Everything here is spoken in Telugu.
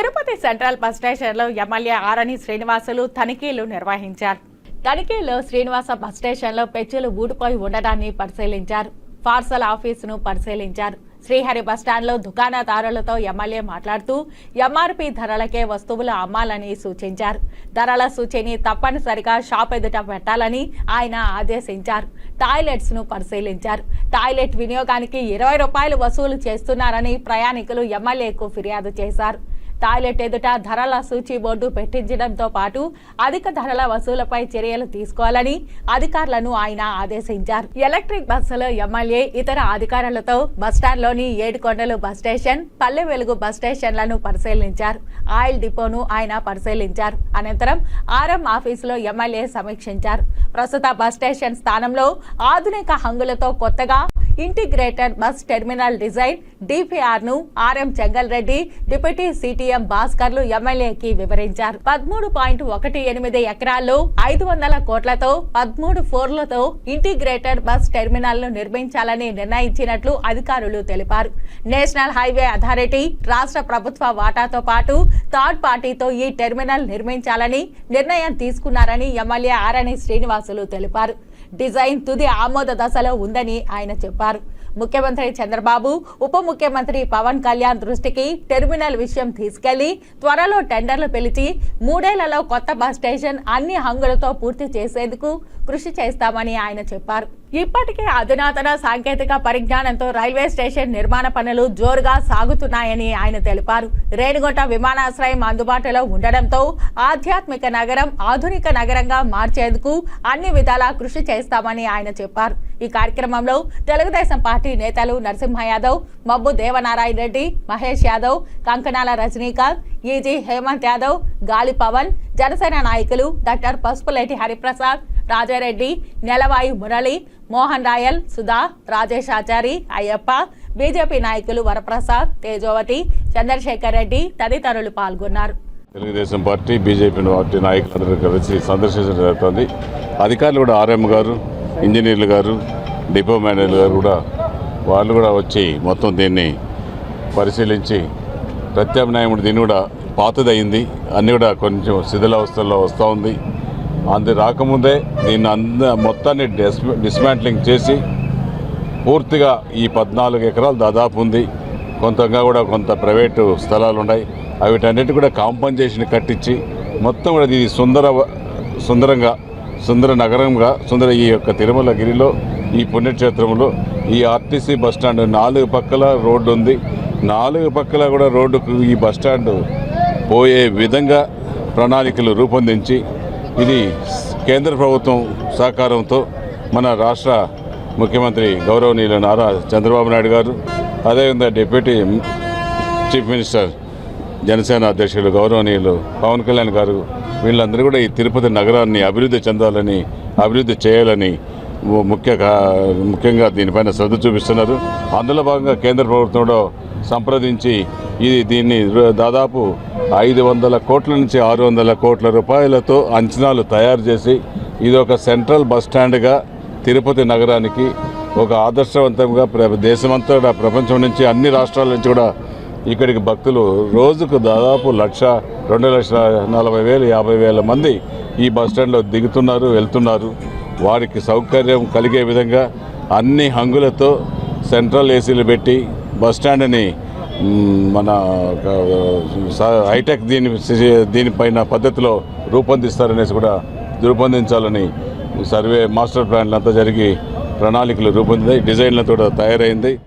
తిరుపతి సెంట్రల్ బస్ స్టేషన్లో ఎమ్మెల్యే ఆరణి శ్రీనివాసులు తనిఖీలు నిర్వహించారు. తనిఖీలో శ్రీనివాస బస్ స్టేషన్లో పెచ్చులు ఊడిపోయి ఉండడాన్ని పరిశీలించారు. పార్సల్ ఆఫీసును పరిశీలించారు. శ్రీహరి బస్టాండ్లో దుకాణదారులతో ఎమ్మెల్యే మాట్లాడుతూ ఎంఆర్పి ధరలకే వస్తువులు అమ్మాలని సూచించారు. ధరల సూచిని తప్పనిసరిగా షాప్ ఎదుట పెట్టాలని ఆయన ఆదేశించారు. టాయిలెట్స్ను పరిశీలించారు. టాయిలెట్ వినియోగానికి ఇరవై రూపాయలు వసూలు చేస్తున్నారని ప్రయాణికులు ఎమ్మెల్యేకు ఫిర్యాదు చేశారు. టాయిలెట్ ఎదుట ధరల సూచి బోర్డు పెట్టించడంతో పాటు అధిక ధరల వసూలపై చర్యలు తీసుకోవాలని అధికారులను ఆయన ఆదేశించారు. ఎలక్ట్రిక్ బస్సులో ఎమ్మెల్యే ఇతర అధికారులతో బస్టాండ్లోని ఏడుకొండలు bus station Palle Velugu bus స్టేషన్లను పరిశీలించారు. ఆయిల్ డిపోను ఆయన పరిశీలించారు. అనంతరం ఆర్ఎం ఆఫీసులో ఎమ్మెల్యే సమీక్షించారు. ప్రస్తుత బస్ స్టేషన్ స్థానంలో ఆధునిక హంగులతో కొత్తగా integrated bus terminal design డిపిఆర్ను RM Chengal Reddy deputy CTM భాస్కర్లు ఎమ్మెల్యేకి వివరించారు. పదమూడు పాయింట్ ఒకటి ఎనిమిది ఎకరాల్లో ఐదు వందల కోట్లతో పదమూడు ఫోర్లతో ఇంటిగ్రేటెడ్ బస్ టెర్మినల్ను నిర్మించాలని నిర్ణయించినట్లు అధికారులు తెలిపారు. నేషనల్ హైవే అథారిటీ రాష్ట్ర ప్రభుత్వ వాటాతో పాటు థర్డ్ పార్టీతో ఈ టెర్మినల్ నిర్మించాలని నిర్ణయం తీసుకున్నారని ఎమ్మెల్యే ఆరణి శ్రీనివాసులు తెలిపారు. డిజైన్ తుది ఆమోద దశలో ఉందని ఆయన చెప్పారు. ముఖ్యమంత్రి చంద్రబాబు ఉప ముఖ్యమంత్రి పవన్ కళ్యాణ్ దృష్టికి టెర్మినల్ విషయం తీసుకెళ్ళి త్వరలో టెండర్లు పిలిచి మూడేళ్ళలో కొత్త బస్ స్టేషన్ అన్ని హంగులతో పూర్తి చేసేందుకు కృషి చేస్తామని ఆయన చెప్పారు. ఇప్పటికే అధునాతన సాంకేతిక పరిజ్ఞానంతో రైల్వే స్టేషన్ నిర్మాణ పనులు జోరుగా సాగుతున్నాయని ఆయన తెలిపారు. రేణిగుంట విమానాశ్రయం అందుబాటులో ఉండడంతో ఆధ్యాత్మిక నగరం ఆధునిక నగరంగా మార్చేందుకు అన్ని విధాలా కృషి చేస్తామని ఆయన చెప్పారు. ఈ కార్యక్రమంలో తెలుగుదేశం పార్టీ నేతలు నరసింహ యాదవ్ మబ్బు దేవనారాయణ రెడ్డి మహేష్ యాదవ్ కంకణాల రజనీకాంత్ ఈజీ హేమంత్ యాదవ్ గాలి పవన్ జనసేన నాయకులు డాక్టర్ పసుపులేటి హరిప్రసాద్ రాజారెడ్డి నెలవాయి మురళి మోహన్ రాయల్ సుధా రాజేష్ ఆచారి అయ్యప్ప బీజేపీ నాయకులు వరప్రసాద్ తేజోవతి చంద్రశేఖర్ రెడ్డి తదితరులు పాల్గొన్నారు. తెలుగుదేశం పార్టీ బీజేపీ పార్టీ నాయకులందరూ కలిసి సందర్శించడం జరుగుతుంది. అధికారులు కూడా ఆర్ఎం గారు ఇంజనీర్లు గారు డిపో మేనేజర్ గారు కూడా వాళ్ళు కూడా వచ్చి మొత్తం దీన్ని పరిశీలించి ప్రత్యామ్నాయం దీన్ని కూడా పాతదయింది. అన్నీ కూడా కొంచెం శిథిలావస్థల్లో వస్తూ ఉంది అందు రాకముందే దీన్ని అంద మొత్తాన్ని డిస్ డిస్మాంట్లింగ్ చేసి పూర్తిగా ఈ పద్నాలుగు ఎకరాలు దాదాపు ఉంది. కొంతగా కూడా కొంత ప్రైవేటు స్థలాలు ఉన్నాయి వీటన్నిటి కూడా కాంపన్సేషన్ కట్టించి మొత్తం కూడా ఇది సుందర సుందరంగా సుందర నగరంగా సుందర ఈ యొక్క తిరుమలగిరిలో ఈ పుణ్యక్షేత్రంలో ఈ ఆర్టీసీ బస్ స్టాండ్ నాలుగు పక్కల రోడ్డు ఉంది. నాలుగు పక్కల కూడా రోడ్డుకు ఈ బస్ స్టాండ్ పోయే విధంగా ప్రణాళికలు రూపొందించి ఇది కేంద్ర ప్రభుత్వం సహకారంతో మన రాష్ట్ర ముఖ్యమంత్రి గౌరవనీయులు నారా చంద్రబాబు నాయుడు గారు అదేవిధంగా డిప్యూటీ చీఫ్ మినిస్టర్ జనసేన అధ్యక్షులు గౌరవనీయులు పవన్ కళ్యాణ్ గారు వీళ్ళందరూ కూడా ఈ తిరుపతి నగరాన్ని అభివృద్ధి చెందాలని అభివృద్ధి చేయాలని ముఖ్య కా- ముఖ్యంగా దీనిపైన శ్రద్ధ చూపిస్తున్నారు. అందులో భాగంగా కేంద్ర ప్రభుత్వం కూడా సంప్రదించి ఇది దీన్ని దాదాపు ఐదు వందల కోట్ల నుంచి ఆరు వందల కోట్ల రూపాయలతో అంచనాలు తయారు చేసి ఇది ఒక సెంట్రల్ బస్ స్టాండ్గా తిరుపతి నగరానికి ఒక ఆదర్శవంతంగా ప్ర- దేశమంతా ప్రపంచం నుంచి అన్ని రాష్ట్రాల నుంచి కూడా ఇక్కడికి భక్తులు రోజుకు దాదాపు లక్ష రెండు లక్షల నలభై వేలు యాభై వేల మంది ఈ బస్ స్టాండ్లో దిగుతున్నారు వెళ్తున్నారు. వారికి సౌకర్యం కలిగే విధంగా అన్ని హంగులతో సెంట్రల్ ఏసీలు పెట్టి బస్ స్టాండ్ని మన స- హైటెక్ దీని దీనిపైన పద్ధతిలో రూపొందిస్తారనేసి కూడా రూపొందించాలని సర్వే మాస్టర్ ప్లాన్లు అంతా జరిగి ప్రణాళికలు రూపొందింది డిజైన్లతో తయారైంది.